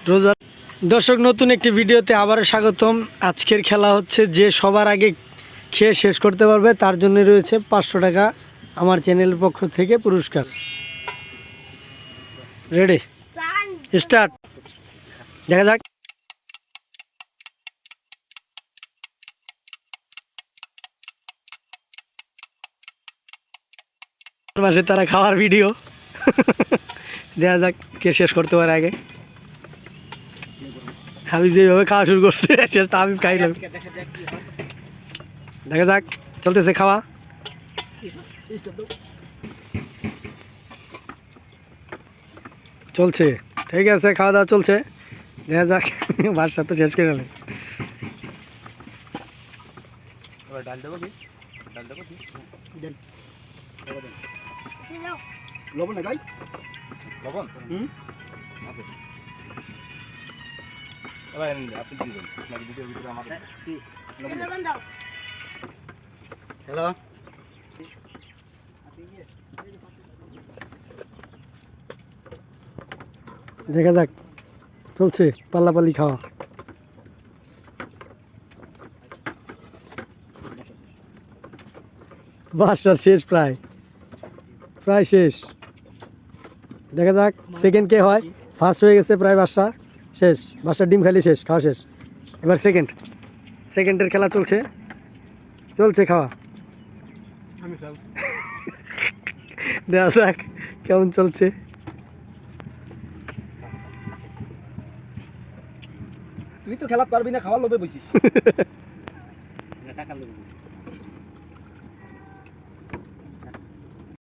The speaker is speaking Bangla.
রোজা দর্শক, নতুন একটি ভিডিওতে আবারও স্বাগতম। আজকের খেলা হচ্ছে যে সবার আগে খেয়ে শেষ করতে পারবে, তার জন্য রয়েছে পাঁচশো টাকা আমার চ্যানেলের পক্ষ থেকে পুরস্কার। রেডি স্টার্ট দেখা যাক। মাসে তারা খাওয়ার ভিডিও। দেখা যাক কে শেষ করতে পারে আগে। হাবিব যেভাবে খাওয়া শুরু করছে শেষ তো হাবিব খাইলাম দেখা যাক চলতেছে খাওয়া। চলছে ঠিক আছে খাওয়া দাওয়া চলছে। দেখা যাক বাসা তো শেষ করে গেলে ডাল দেবো কি? ডাল দেবো কি? দেন। লবণ না ভাই? লবণ? হুম? হ্যালো দেখা যাক। চলছে, পাল্লাপাল্লি খাওয়া। বাসটার শেষ প্রায়। প্রায় শেষ। দেখা যাক সেকেন্ড কে হয়? ফার্স্ট হয়ে গেছে প্রায় বাসটা। শেষ বাসটার ডিম খালি শেষ খাওয়া শেষ। এবার সেকেন্ড সেকেন্ডের খেলা চলছে। চলছে খাওয়া। আমি দেখা যাক কেমন চলছে। তুই তো খেলা পারবি না খাওয়ার লোভে বসিস। টাকা লোভে বসিস।